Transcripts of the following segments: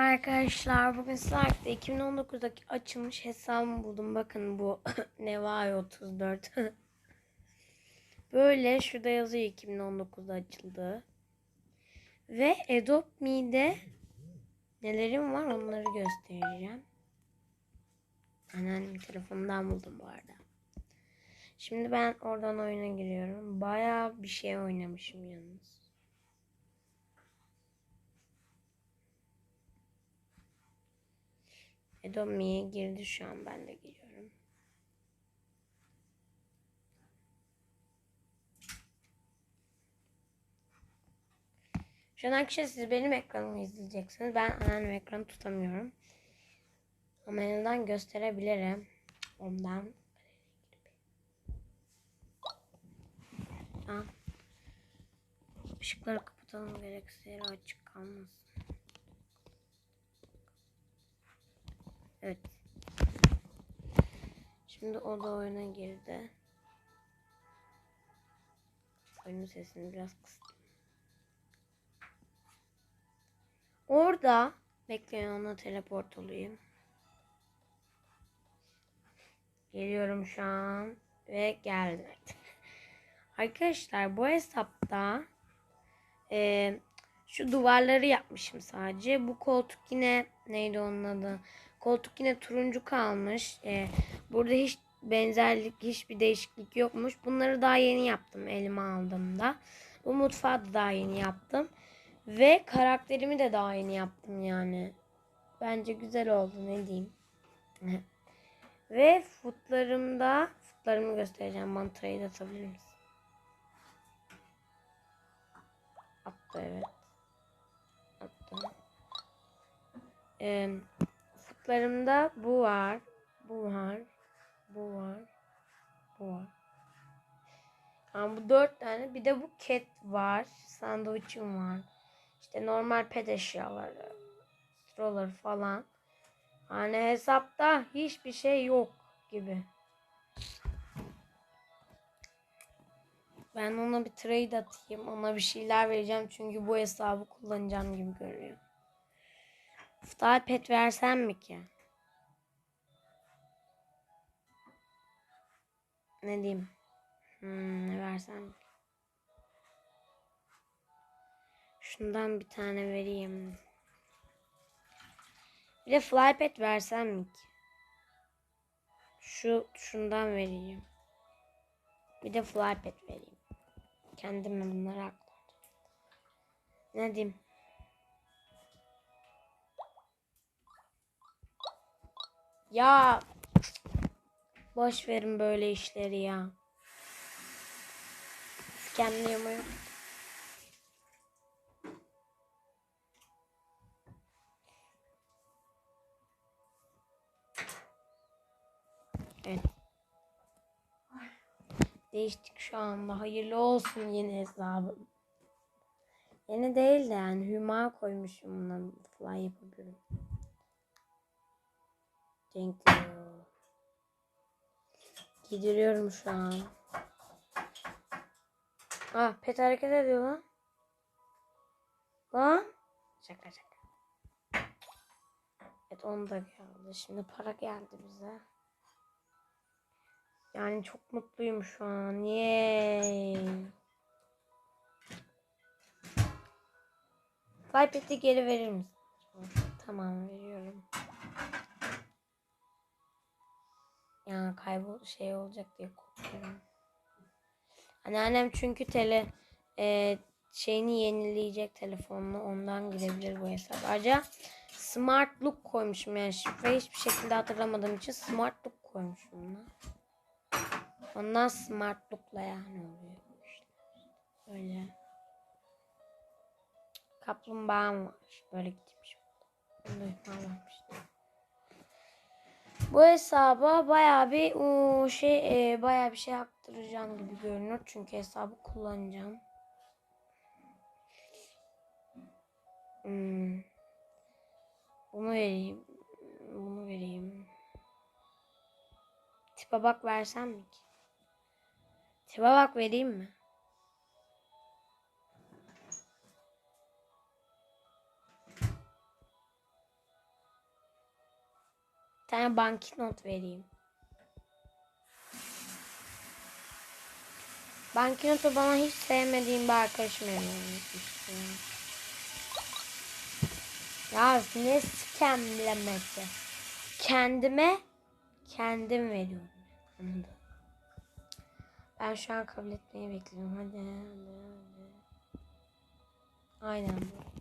Arkadaşlar bugün Slack'ta 2019'daki açılmış hesabımı buldum. Bakın bu Nevai 34. Böyle şurada yazıyor 2019'da açıldı. Ve Adobe Me'de nelerim var onları göstereceğim. Anneannemin telefonundan buldum bu arada. Şimdi ben oradan oyuna giriyorum. Bayağı bir şey oynamışım yalnız. Adobe'ye girdi şu an ben de giriyorum. Şu an arkadaşlar siz benim ekranımı izleyeceksiniz. Ben anneannem ekranı tutamıyorum. Ama en azından gösterebilirim. Ondan. Işıkları kapatalım gerekse açık kalmasın. Evet. Şimdi o da oyuna girdi. Oyunun sesini biraz kıstım. Orada bekleyin ona teleport olayım. Geliyorum şu an ve geldim. Arkadaşlar bu hesapta e, şu duvarları yapmışım sadece. Bu koltuk yine neydi onun adı? Koltuk yine turuncu kalmış. E, burada hiç benzerlik, hiçbir değişiklik yokmuş. Bunları daha yeni yaptım elime aldığımda. Bu mutfağı da daha yeni yaptım. Ve karakterimi de daha yeni yaptım yani. Bence güzel oldu ne diyeyim. Ve footlarımda footlarımı göstereceğim. Mantrayı da atabilir misin? Attı evet. Attı. Ee, footlarımda bu var. Bu var. Bu var. Bu var. Yani bu dört tane. Bir de bu cat var. Sandviçim var. İşte normal pet eşyaları. Stroller falan. Hani hesapta hiçbir şey yok gibi. Ben ona bir trade atayım. Ona bir şeyler vereceğim. Çünkü bu hesabı kullanacağım gibi görünüyor. Futal pet versem mi ki? Ne diyeyim? Hmm, ne versem? Şundan bir tane vereyim. Bir de flypad versem mi ki? Şu şundan vereyim. Bir de flypad vereyim. Kendime bunları aktardım. Ne diyeyim? Ya boş verin böyle işleri ya. Yok. Evet. Değiştik şu anda. Hayırlı olsun yeni hesabım. Yeni değil de yani Hüma koymuşum buna fly yapabilirim. Thank you. Gidiriyorum şu an. Ah pet hareket ediyor lan. Lan. Şaka şaka. Evet onu da geldi. Şimdi para geldi bize. Yani çok mutluyum şu an. Yay. Flypad'i geri verir misin? Tamam veriyorum. Yani kaybol şey olacak diye korkuyorum. Anneannem çünkü tele e, şeyini yenileyecek telefonunu ondan girebilir bu hesap. Ayrıca smart look koymuşum yani şifreyi hiçbir şekilde hatırlamadığım için smart look koymuşum buna. Ondan smart look'la yani oluyor. Öyle. Kaplumbağam var. Böyle gitmiş. Bunu varmıştı. Bu hesaba bayağı bir o şey e, bayağı bir şey aktaracağım gibi görünüyor. Çünkü hesabı kullanacağım. Hmm. Bunu vereyim. Bunu vereyim. Tipe bak versem mi ki? Tipe bak vereyim mi? Tane banknot vereyim. Banknotu bana hiç sevmediğim bir arkadaşım vermişti. Ya ne skemlemesi. Kendime kendim veriyorum. Ben şu an kabul etmeyi bekliyorum. Hadi hadi hadi. Aynen bu.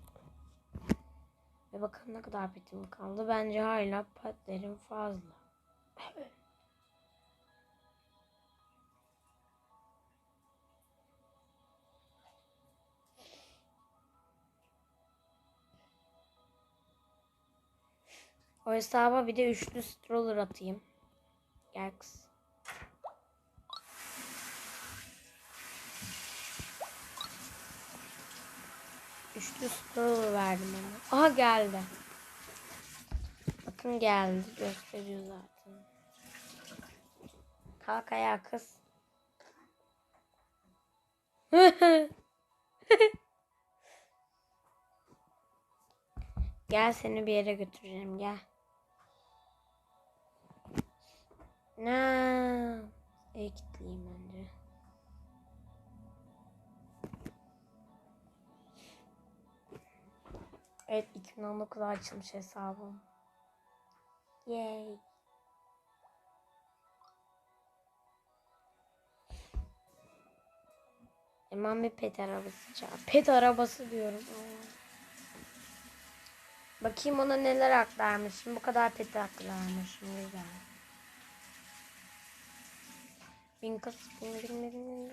Ve bakın ne kadar petim kaldı. Bence hala petlerim fazla. O hesaba bir de üçlü stroller atayım. Gel kız. Üçlü stroller verdim ona. Aha geldi. Bakın geldi. Gösteriyor zaten. Kalk ayağa kız. Gel seni bir yere götüreceğim gel. Ne? İyi kitleyeyim Evet 2019'da açılmış hesabım. Yay. Hemen bir pet arabası çağır. Pet arabası diyorum. Bakayım ona neler aktarmışım. Bu kadar pet aktarmışım. Güzel. Bin kız. Bin bin bin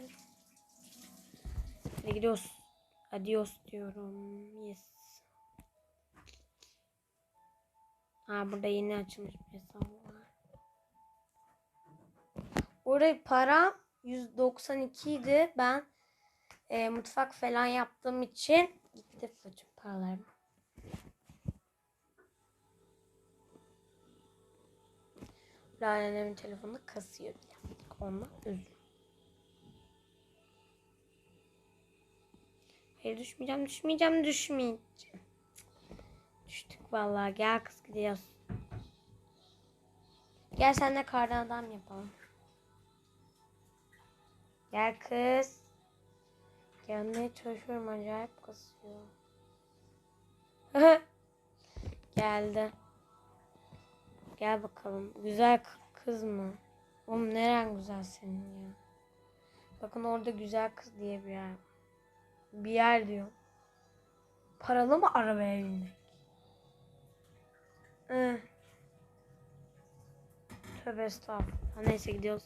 bin gidiyoruz. Adios diyorum. Yes. Ha burada yeni açılmış bir hesap var. Oraya param 192 idi. Ben e, mutfak falan yaptığım için gitti bütün paralarım. Lale'nin telefonunu kasıyor diye. Ondan üzüm. Hayır düşmeyeceğim, düşmeyeceğim, düşmeyeceğim. Düştük vallahi. Gel kız gidiyoruz. Gel senle kardan adam yapalım. Gel kız. Gelmeye çalışıyorum acayip kasıyor. Geldi. Gel bakalım. Güzel kız mı? Oğlum neren güzel senin ya? Bakın orada güzel kız diye bir yer. Bir yer diyor. Paralı mı arabaya bindik? Hı. Tövbe estağfurullah. Neyse gidiyoruz.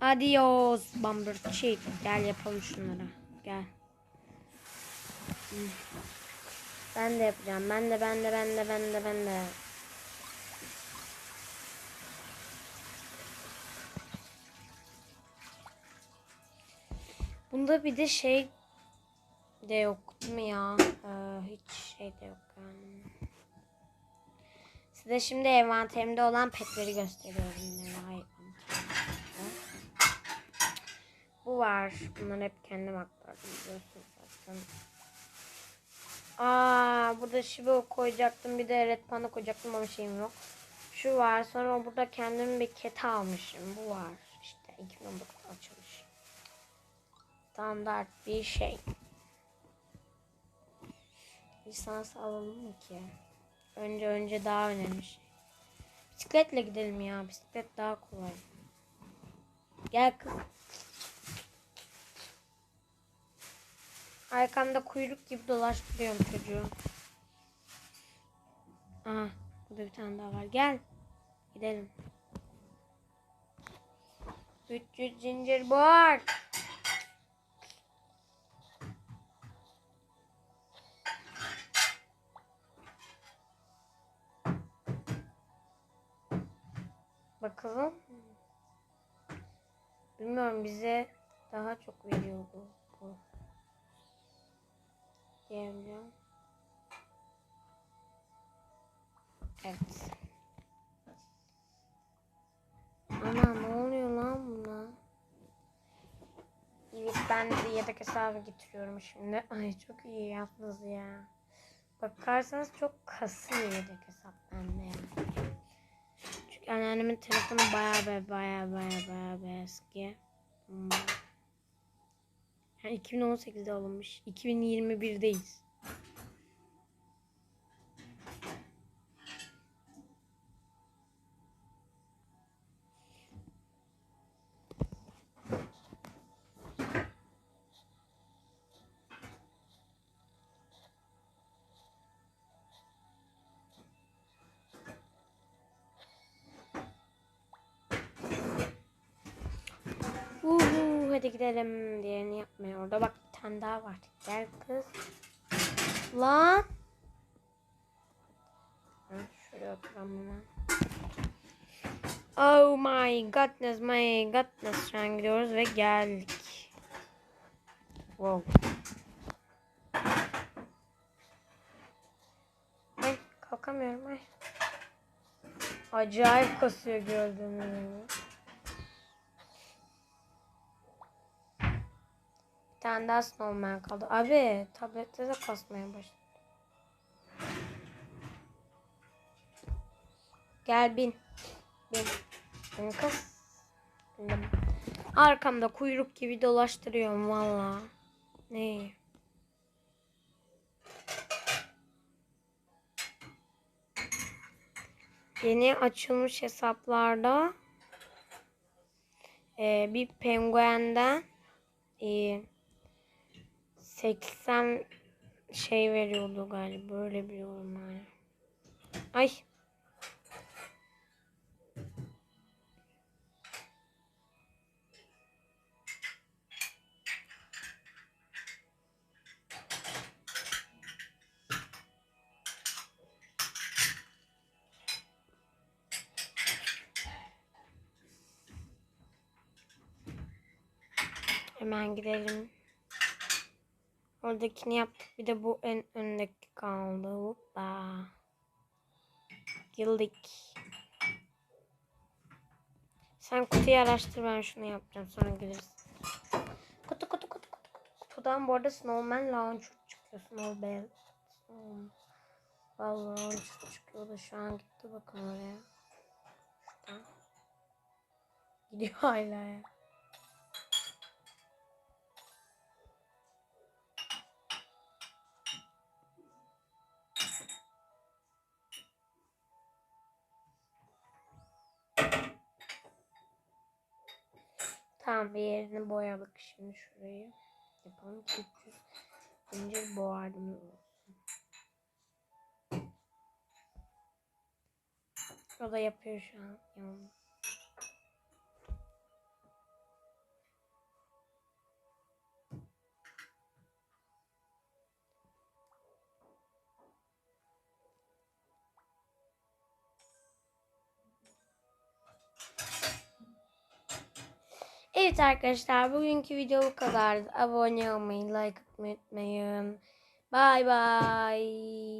Adios Bumper Chick. Gel yapalım şunları. Gel. Ben de yapacağım. Ben de ben de ben de ben de ben de. Bunda bir de şey de yok değil mi ya? Ee, hiç şey de yok yani. Size şimdi envanterimde olan petleri gösteriyorum. Bu var. Bunları hep kendim aktardım biliyorsunuz zaten. Aa, burada Shiba koyacaktım. Bir de Red Panda koyacaktım ama şeyim yok. Şu var. Sonra burada kendim bir ket almışım. Bu var. İşte 2019'da açılmış. Standart bir şey. Lisans alalım mı ki? Önce önce daha önemli şey. Bisikletle gidelim ya. Bisiklet daha kolay. Gel kız. Arkamda kuyruk gibi dolaştırıyorum çocuğu. Aha. Burada bir tane daha var. Gel. Gidelim. 300 zincir board. Bakalım. Bilmiyorum bize daha çok veriyor bu. bu. Diyebiliyorum. Evet. Ana ne oluyor lan buna? Evet ben de yedek hesabı getiriyorum şimdi. Ay çok iyi yalnız ya. Bakarsanız çok kasıyor yedek hesap bende yani. Anneannemin telefonu baya baya baya baya baya baya eski. Hmm. Yani 2018'de alınmış. 2021'deyiz. Hadi gidelim diğerini yapmaya. Orada bak bir tane daha var. Gel kız. Lan. Şuraya oturalım hemen. Oh my goodness my goodness. Şu an gidiyoruz ve geldik. Wow. Ay kalkamıyorum ay. Acayip kasıyor gördüğünüz gibi. Tane daha snowman kaldı. Abi tablette de kasmaya başladı. Gel bin. Bin. Bin kız. Bindim. Arkamda kuyruk gibi dolaştırıyorum valla. Ne? Yeni açılmış hesaplarda e, bir penguenden e, 80 şey veriyordu galiba. Böyle biliyorum yani. Ay. Hemen gidelim. Oradakini yaptık. Bir de bu en öndeki kaldı. Hoppa. Girdik. Sen kutuyu araştır ben şunu yapacağım sonra gelirsin. Kutu kutu kutu kutu kutu. Kutudan bu arada Snowman Launcher çıkıyor. Snowbell. Snow- Vallahi Launcher çıkıyordu. Şu an gitti bakın oraya. Gidiyor hala ya. Tamam bir yerini boyadık şimdi şurayı. Yapalım ki 300 zincir boğardımız olsun. O da yapıyor şu an yanımda. Evet arkadaşlar bugünkü video bu kadardı. Abone olmayı, like atmayı unutmayın. Bye bye.